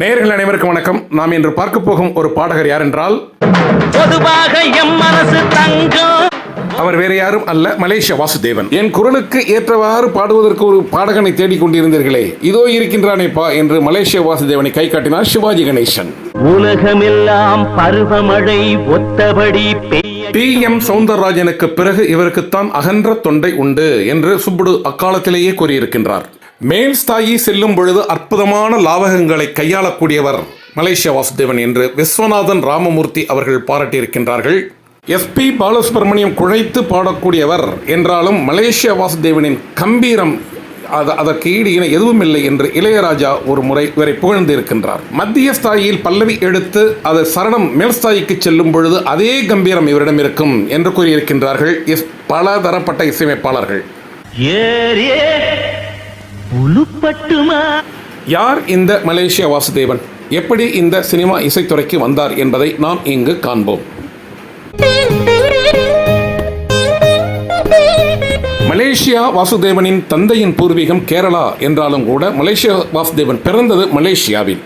நேயர்கள் அனைவருக்கும் வணக்கம். நாம் இன்று பார்க்க போகும் ஒரு பாடகர் யார் என்றால் பொதுவாக எம் மனசு தங்கம். அவர் வேறு யாரும் அல்ல மலேசிய வாசுதேவன். என் குரலுக்கு ஏற்றவாறு பாடுவதற்கு ஒரு பாடகனை தேடிக் கொண்டிருந்தீர்களே. இதோ இருக்கின்றானே பா என்று மலேசிய வாசுதேவனை கை காட்டினார் சிவாஜி கணேசன். உலகமெல்லாம் பருவமழை ஒத்தபடி டி எம். சவுந்தரராஜனுக்கு பிறகு இவருக்குத்தான் அகன்ற தொண்டை உண்டு என்று சுப்புடு அக்காலத்திலேயே கூறியிருக்கின்றார். மேல் ஸ்தாயி செல்லும் பொழுது அற்புதமான லாவகங்களை கையாளக்கூடியவர் மலேசிய வாசுதேவன் என்று விஸ்வநாதன் ராமமூர்த்தி அவர்கள் பாராட்டியிருக்கின்றார்கள். எஸ்பி பாலசுப்ரமணியம் குழைத்து பாடக்கூடியவர் என்றாலும் மலேசிய வாசுதேவனின் கம்பீரம் அது அதற்கு ஈடு இணை எதுவும் இல்லை என்று இளையராஜா ஒரு முறை இவரை புகழ்ந்து இருக்கின்றார் மத்திய ஸ்தாயியில் பல்லவி எடுத்து அது சரணம் மேல் ஸ்தாயிக்கு செல்லும் பொழுது அதே கம்பீரம் இவரிடம் இருக்கும் என்று கூறியிருக்கின்றார்கள் பல தரப்பட்ட இசையமைப்பாளர்கள். உளுப்பட்டுமா யார் இந்த மலேசிய வாசுதேவன்? எப்படி இந்த சினிமா இசைத்துறைக்கு வந்தார் என்பதை நாம் இங்கு காண்போம். மலேசியா வாசுதேவனின் தந்தையின் பூர்வீகம் கேரளா என்றாலும் கூட மலேசியா வாசுதேவன் பிறந்தது மலேசியாவில்.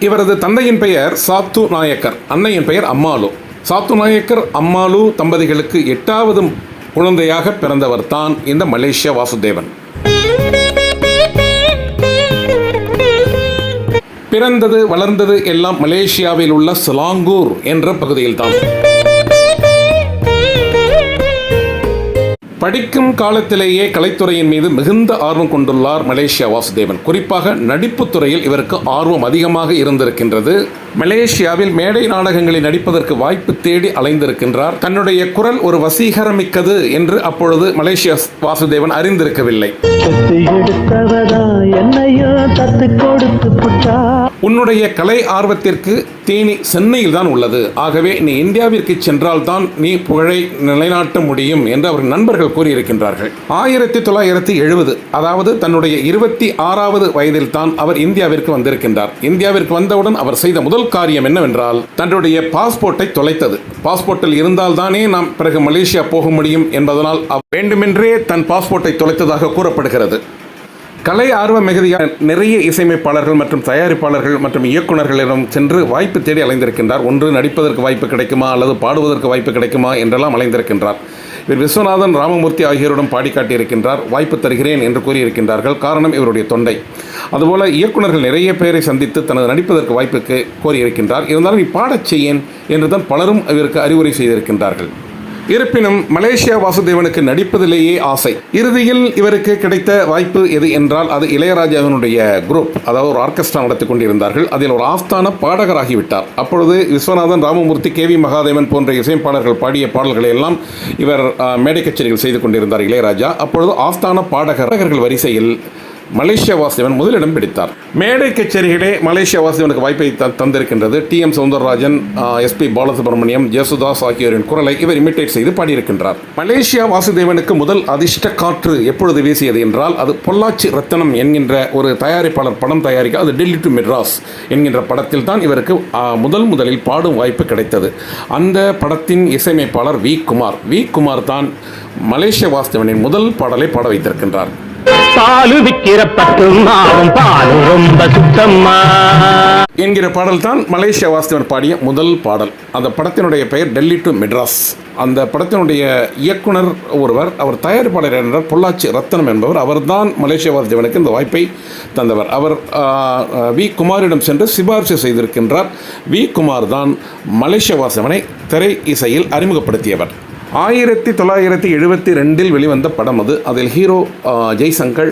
இவரது தந்தையின் பெயர் சாத்து நாயக்கர் அன்னையின் பெயர் அம்மாலு. சாத்து நாயக்கர் அம்மாலு தம்பதிகளுக்கு எட்டாவது குழந்தையாக பிறந்தவர் தான் இந்த மலேசியா வாசுதேவன். பிறந்தது வளர்ந்தது எல்லாம் மலேசியாவில் உள்ள சிலாங்கூர் என்ற பகுதியில்தான். படிக்கும் காலத்திலேயே கலைத்துறையின் மீது மிகுந்த ஆர்வம் கொண்டுள்ளார் மலேசியா வாசுதேவன். குறிப்பாக நடிப்புத் துறையில் இவருக்கு ஆர்வம் அதிகமாக இருந்திருக்கின்றது. மலேசியாவில் மேடை நாடகங்களில் நடிப்பதற்கு வாய்ப்பு தேடி அலைந்திருக்கின்றார். தன்னுடைய குரல் ஒரு வசீகரமிக்கது என்று அப்பொழுது மலேசியா வாசுதேவன் அறிந்திருக்கவில்லை. உன்னுடைய கலை ஆர்வத்திற்கு தேனி சென்னையில் தான் உள்ளது. ஆகவே நீ இந்தியாவிற்கு சென்றால் தான் நீ புகழை நிலைநாட்ட முடியும் என்று அவர் நண்பர்கள் கூறியிருக்கின்றார்கள். ஆயிரத்தி தொள்ளாயிரத்தி எழுபது அதாவது தன்னுடைய இருபத்தி ஆறாவது வயதில் தான் அவர் இந்தியாவிற்கு வந்திருக்கின்றார். இந்தியாவிற்கு வந்தவுடன் அவர் செய்த முதல் காரியம் என்னவென்றால் தன்னுடைய பாஸ்போர்ட்டை தொலைத்தது. பாஸ்போர்ட்டில் இருந்தால்தானே நாம் பிறகு மலேசியா போக முடியும் என்பதனால் அவர் வேண்டுமென்றே தன் பாஸ்போர்ட்டை தொலைத்ததாக கூறப்படுகிறது. கலை ஆர்வ மிகுதியாக நிறைய இசையமைப்பாளர்கள் மற்றும் தயாரிப்பாளர்கள் மற்றும் இயக்குநர்களிடம் சென்று வாய்ப்பு தேடி அலைந்திருக்கின்றார். ஒன்று நடிப்பதற்கு வாய்ப்பு கிடைக்குமா? அல்லது பாடுவதற்கு வாய்ப்பு கிடைக்குமா? என்றெல்லாம் அலைந்திருக்கின்றார். இவர் விஸ்வநாதன் ராமமூர்த்தி ஆகியோரிடம் பாடி காட்டியிருக்கின்றார் வாய்ப்பு தருகிறேன் என்று கூறியிருக்கின்றார்கள். காரணம் இவருடைய தொண்டை. அதுபோல இயக்குநர்கள் நிறைய பேரை சந்தித்து தனது நடிப்பதற்கு வாய்ப்புக்கு கோரியிருக்கின்றார். இருந்தாலும் நீ பாடச் செய்யேன் என்று தான் பலரும் இவருக்கு அறிவுரை செய்திருக்கின்றார்கள். இருப்பினும் மலேசியா வாசுதேவனுக்கு நடிப்பதிலேயே ஆசை. இறுதியில் இவருக்கு கிடைத்த வாய்ப்பு எது என்றால் அது இளையராஜாவினுடைய குரூப். அதாவது ஒரு ஆர்கெஸ்ட்ரா நடத்தி கொண்டிருந்தார்கள். அதில் ஒரு ஆஸ்தான பாடகராகிவிட்டார். அப்பொழுது விஸ்வநாதன் ராமமூர்த்தி கே வி மகாதேவன் போன்ற இசையமைப்பாளர்கள் பாடிய பாடல்களை எல்லாம் இவர் மேடை கச்சேரிகள் செய்து கொண்டிருந்தார் இளையராஜா. அப்பொழுது ஆஸ்தான பாடகர்கள் வரிசையில் மலேசியா வாசுதேவன் முதலிடம் பிடித்தார். மேடை கச்சேரிகளே மலேசியா வாசுதேவனுக்கு வாய்ப்பை த- தந்திருக்கின்றது. T M Soundararajan SP Balasubrahmanyam Yesudas ஆகியோரின் குரலை இவர் இமிட்டேட் செய்து பாடியிருக்கின்றார். மலேசியா வாசுதேவனுக்கு முதல் அதிர்ஷ்ட காற்று எப்பொழுது வீசியது என்றால் அது பொள்ளாச்சி ரத்தனம் என்கின்ற ஒரு தயாரிப்பாளர் படம் தயாரிக்க அது டெல்லி டு மெட்ராஸ் என்கின்ற படத்தில் தான் இவருக்கு முதல் முதலில் பாடும் வாய்ப்பு கிடைத்தது. அந்த படத்தின் இசையமைப்பாளர் வி குமார். வி குமார் தான் மலேசிய வாசுதேவனின் முதல் பாடலை பாட வைத்திருக்கின்றார். பாலு விக்கிற பத்து மாவும் பாலும் ரொம்ப சுத்தம்மா. என்கிற பாடல் தான் மலேசியா வாசுதேவன் பாடிய முதல் பாடல். அந்த படத்தினுடைய பெயர் டெல்லி டு மெட்ராஸ். அந்த படத்தினுடைய இயக்குனர் ஒருவர் அவர் தயாரிப்பாளர் என்றார் பொள்ளாச்சி ரத்தனம் என்பவர். அவர்தான் மலேசிய வாசுதேவனுக்கு இந்த வாய்ப்பை தந்தவர். அவர் வி குமாரிடம் சென்று சிபாரிசு செய்திருக்கின்றார். வி குமார் தான் மலேசிய வாசுதேவனை திரை இசையில் அறிமுகப்படுத்தியவர். ஆயிரத்தி தொள்ளாயிரத்தி எழுபத்தி ரெண்டில் வெளிவந்த படம் அது. அதில் ஹீரோ ஜெய்சங்கர்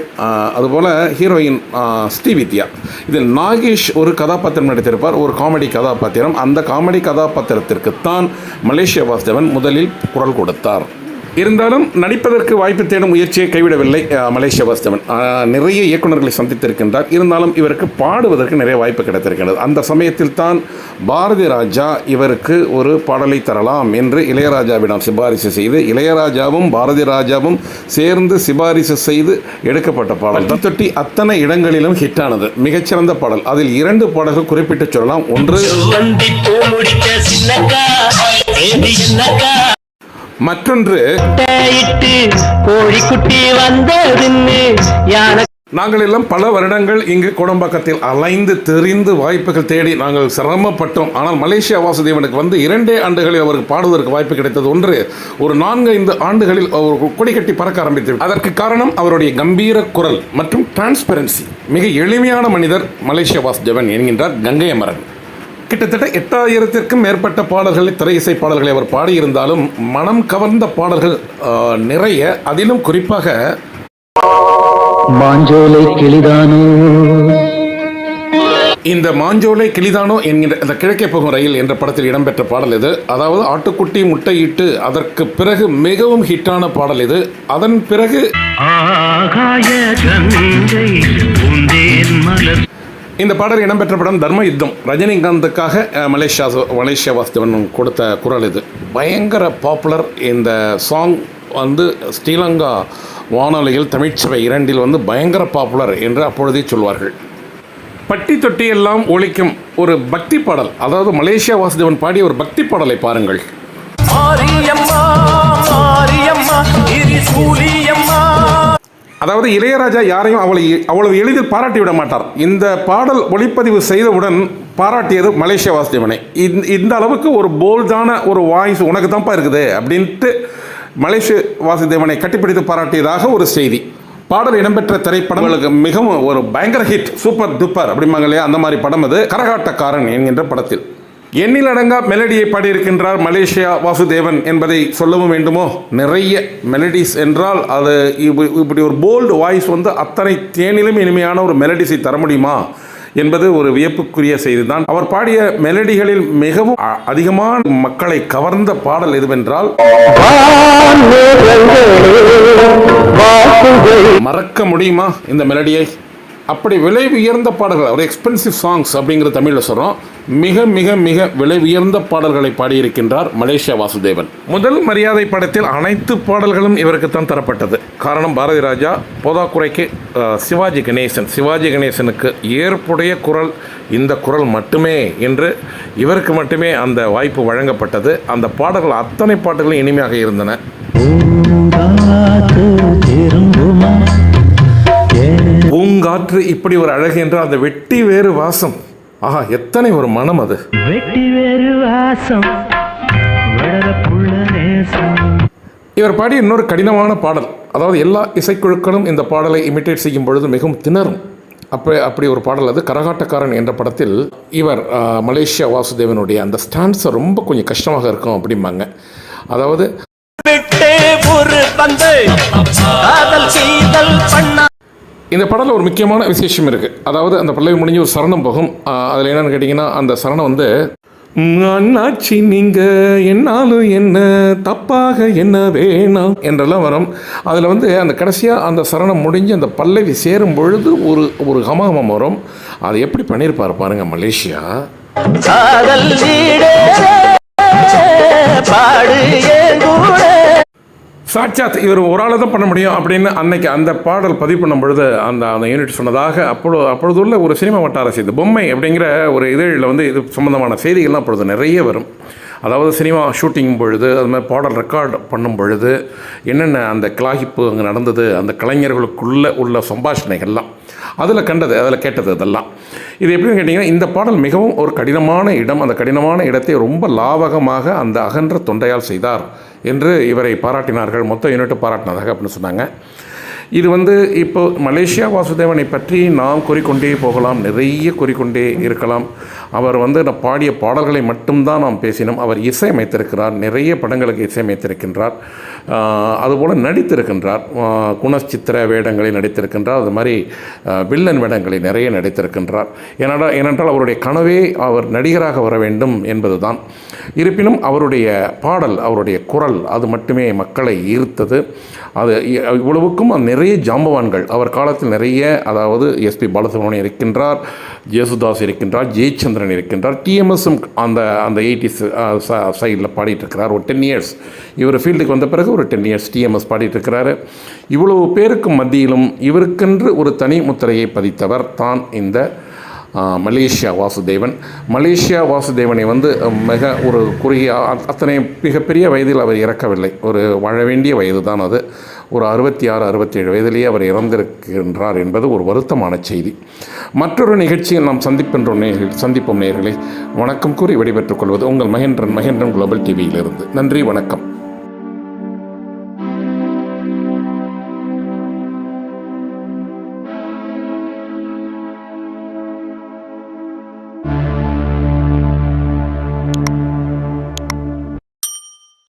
அதுபோல் ஹீரோயின் ஸ்ரீவித்யா. இதில் நாகேஷ் ஒரு கதாபாத்திரம் நடித்திருப்பார் ஒரு காமெடி கதாபாத்திரம். அந்த காமெடி கதாபாத்திரத்திற்கு தான் மலேசியா வாசுதேவன் முதலில் குரல் கொடுத்தார். இருந்தாலும் நடிப்பதற்கு வாய்ப்பு தேடும் முயற்சியை கைவிடவில்லை அஹ், மலேசியா வாஸ்தவன் நிறைய இயக்குநர்களை சந்தித்திருக்கின்றார். இருந்தாலும் இவருக்கு பாடுவதற்கு நிறைய வாய்ப்பு கிடைத்திருக்கின்றது. அந்த சமயத்தில் தான் பாரதி ராஜா இவருக்கு ஒரு பாடலை தரலாம் என்று இளையராஜாவிடம் சிபாரிசு செய்து இளையராஜாவும் பாரதி ராஜாவும் சேர்ந்து சிபாரிசு செய்து எடுக்கப்பட்ட பாடல். தொட்டி அத்தனை இடங்களிலும் ஹிட்டானது. மிகச்சிறந்த பாடல். அதில் இரண்டு பாடல்கள் குறிப்பிட்டு சொல்லலாம். ஒன்று மற்றொன்று இட்டு கோழி குட்டி வந்ததுன்னு யானை நாங்கள் எல்லாம் பல வருடங்கள் இங்கு கோடம்பாக்கத்தில் அலைந்து தெரிந்து வாய்ப்புகள் தேடி நாங்கள் சிரமப்பட்டோம். ஆனால் மலேசியா வாசுதேவனுக்கு வந்து இரண்டே ஆண்டுகளில் அவருக்கு பாடுவதற்கு வாய்ப்பு கிடைத்தது. ஒன்று ஒரு நான்கு ஐந்து ஆண்டுகளில் அவர் கொடி கட்டி பறக்க ஆரம்பித்து அதற்கு காரணம் அவருடைய கம்பீர குரல் மற்றும் டிரான்ஸ்பரன்சி மிக எளிமையான மனிதர் மலேசியா வாசுதேவன் என்கின்றார் கங்கை அமரன். கிட்டத்தட்ட எட்டாயிரத்திற்கும் மேற்பட்ட பாடல்களை திரை இசை பாடல்களை அவர் பாடியிருந்தாலும் மனம் கவர்ந்த பாடல்கள் நிறைய. அதிலும் குறிப்பாக மாஞ்சோலை கிளிதானோ? இந்த மாஞ்சோலை கிளிதானோ என்கிற இந்த கிழக்கே போகும் ரயில் என்ற படத்தில் இடம்பெற்ற பாடல் இது. அதாவது ஆட்டுக்குட்டி முட்டையிட்டு அதற்கு பிறகு மிகவும் ஹிட்டான பாடல் இது. அதன் பிறகு இந்த பாடல் இடம்பெற்ற படம் தர்ம யுத்தம். ரஜினிகாந்துக்காக மலேசியா மலேசியா வாசுதேவன் கொடுத்த குரல் இது. பயங்கர பாப்புலர் இந்த சாங் வந்து ஸ்ரீலங்கா வானொலியில் தமிழ்ச்சபை இரண்டில் வந்து பயங்கர பாப்புலர் என்று அப்பொழுதே சொல்வார்கள். பட்டி தொட்டி எல்லாம் ஒழிக்கும் ஒரு பக்தி பாடல் அதாவது மலேசியா வாசுதேவன் பாடிய ஒரு பக்தி பாடலை பாருங்கள். மாரியம்மா மாரியம்மா அதாவது இளையராஜா யாரையும் அவளை அவ்வளவு எளிதில் பாராட்டி விட மாட்டார். இந்த பாடல் ஒளிப்பதிவு செய்தவுடன் பாராட்டியது மலேசியா வாசுதேவனை. இந்த இந்த அளவுக்கு ஒரு போல்டான ஒரு வாய்ஸ் உனக்கு தான்ப்பா இருக்குது அப்படின்ட்டு மலேசிய வாசுதேவனை கட்டிப்பிடித்து பாராட்டியதாக ஒரு செய்தி. பாடல் இடம்பெற்ற திரைப்படங்களுக்கு மிகவும் ஒரு பயங்கர ஹிட் சூப்பர் டூப்பர் அப்படிம்பாங்க இல்லையா? அந்த மாதிரி படம் அது. கரகாட்டக்காரன் என்கின்ற படத்தில். எண்ணிலடங்கா மெலடியை பாடியிருக்கின்றார் மலேசியா வாசுதேவன் என்பதை சொல்லவும் வேண்டுமோ? நிறைய மெலடிஸ் என்றால் அது இப்ப- இப்படி ஒரு போல்டு வாய்ஸ் வந்து அத்தனை தேனிலும் இனிமையான ஒரு மெலடிஸை தர முடியுமா? என்பது ஒரு வியப்புக்குரிய செய்திதான். அவர் பாடிய மெலடிகளில் மிகவும் அதிகமான மக்களை கவர்ந்த பாடல் எதுவென்றால் மறக்க முடியுமா இந்த மெலடியை அப்படி விலை உயர்ந்த பாடல்கள் ஒரு எக்ஸ்பென்சிவ் சாங்ஸ் அப்படிங்கிற தமிழில் சொல்கிறோம் மிக மிக மிக விலை உயர்ந்த பாடல்களை பாடியிருக்கின்றார் மலேசியா வாசுதேவன். முதல் மரியாதை படத்தில் அனைத்து பாடல்களும் இவருக்குத்தான் தரப்பட்டது. காரணம் பாரதி ராஜா போதாக்குறைக்கு சிவாஜி கணேசன். சிவாஜி கணேசனுக்கு ஏற்புடைய குரல் இந்த குரல் மட்டுமே என்று இவருக்கு மட்டுமே அந்த வாய்ப்பு வழங்கப்பட்டது. அந்த பாடல்கள் அத்தனை பாட்டுகளும் இனிமையாக இருந்தன. திரும்புமா? பூங்காற்று இப்படி ஒரு அழகு என்றால் அந்த வெட்டி வேறு வாசம். ஆஹா எத்தனை ஒரு மனம் அது. வெட்டி வேறு வாசம். இவர் பாடிய இன்னொரு கடினமான பாடல். அதாவது எல்லா இசைக்குழுக்களும் இந்த பாடலை இமிட்டேட் செய்யும் பொழுது மிகவும் திணறும். அப்படி அப்படி ஒரு பாடல் அது. கரகாட்டக்காரன் என்ற படத்தில் இவர் மலேசியா வாசுதேவனுடைய அந்த ஸ்டான்ஸை ரொம்ப கொஞ்சம் கஷ்டமாக இருக்கும் அப்படிம்பாங்க. அதாவது இந்த படத்தில் ஒரு முக்கியமான விசேஷம் இருக்குது அதாவது அந்த பல்லவி முடிஞ்சு ஒரு சரணம் போகும். அதில் என்னென்னு கேட்டிங்கன்னா அந்த சரணம் வந்து அண்ணாச்சி நீங்கள் என்னாலும் என்ன தப்பாக என்ன வேணாம் என்றெல்லாம் வரும். அதில் வந்து அந்த கடைசியாக அந்த சரணம் முடிஞ்சு அந்த பல்லவி சேரும் பொழுது ஒரு ஒரு கமகமம் வரும். அதை எப்படி பண்ணியிருப்பார் பாருங்க மலேசியா. பாடு சாட்சாத் இவர் ஒரு ஆளை தான் பண்ண முடியும் அப்படின்னு அன்னைக்கு அந்த பாடல் பதிவு பண்ணும் பொழுது அந்த அந்த யூனிட் சொன்னதாக அப்பொழுது உள்ள ஒரு சினிமா வட்டார செய்தி பொம்மை அப்படிங்கிற ஒரு இதழில் வந்து இது சம்மந்தமான செய்திகள்லாம் அப்பொழுது நிறைய வரும். அதாவது சினிமா ஷூட்டிங் பொழுது அது மாதிரி பாடல் ரெக்கார்ட் பண்ணும் பொழுது என்னென்ன அந்த கிளாகிப்பு அங்கே நடந்தது அந்த கலைஞர்களுக்குள்ள உள்ள சம்பாஷணைகள்லாம் அதில் கண்டது அதில் கேட்டது அதெல்லாம் இது எப்படின்னு கேட்டிங்கன்னா இந்த பாடல் மிகவும் ஒரு கடினமான இடம் அந்த கடினமான இடத்தை ரொம்ப லாவகமாக அந்த அகன்ற தொண்டையால் செய்தார். என்று இவரை பாராட்டினார்கள். மொத்த யூனிட்டு பாராட்டினதாக அப்படின்னு சொன்னாங்க. இது வந்து இப்போ மலேசியா வாசுதேவனை பற்றி நாம் கூறிக்கொண்டே போகலாம். நிறைய கூறிக்கொண்டே இருக்கலாம். அவர் வந்து நான் பாடிய பாடல்களை மட்டும்தான் நாம் பேசினோம். அவர் இசையமைத்திருக்கிறார் நிறைய படங்களுக்கு இசையமைத்திருக்கின்றார். அதுபோல் நடித்திருக்கின்றார். குணச்சித்திர வேடங்களில் நடித்திருக்கின்றார். அது மாதிரி வில்லன் வேடங்களில் நிறைய நடித்திருக்கின்றார். ஏனடா ஏனென்றால் அவருடைய கனவே அவர் நடிகராக வர வேண்டும் என்பதுதான். இருப்பினும் அவருடைய பாடல் அவருடைய குரல் அது மட்டுமே மக்களை ஈர்த்தது. அது இவ்வளவுக்கும் நிறைய ஜாம்பவான்கள் அவர் காலத்தில் நிறைய அதாவது எஸ்பி பாலசுப்ரமணியம் இருக்கின்றார் ஜேசுதாஸ் இருக்கின்றார் ஜெயச்சந்திரன் இருக்கின்றார். டிஎம்எஸும் அந்த அந்த எயிட்டிஸ் சைடில் பாடிட்டுருக்கிறார். ஒரு டென் இயர்ஸ் இவர் ஃபீல்டுக்கு வந்த பிறகு ஒரு டென் இயர்ஸ் டிஎம்எஸ் பாடிட்டுருக்கிறாரு. இவ்வளவு பேருக்கு மத்தியிலும் இவருக்கென்று ஒரு தனி முத்திரையை பதித்தவர் தான் இந்த மலேசியா வாசுதேவன். மலேசியா வாசுதேவனை வந்து மிக ஒரு குறுகிய அத்தனை மிகப்பெரிய வயதில் அவர் இறக்கவில்லை. ஒரு வாழ வேண்டிய வயது தான் அது. ஒரு அறுபத்தி ஆறு அறுபத்தேழு வயதிலேயே அவர் இறந்திருக்கின்றார் என்பது ஒரு வருத்தமான செய்தி. மற்றொரு நிகழ்ச்சியில் நாம் சந்திப்பின்றோம் நேர்கள் சந்திப்போம் நேயர்களே. வணக்கம் கூறி விடைபெற்றுக் கொள்வது உங்கள் மகேந்திரன் மகேந்திரன் குளோபல் டிவியிலிருந்து நன்றி வணக்கம்.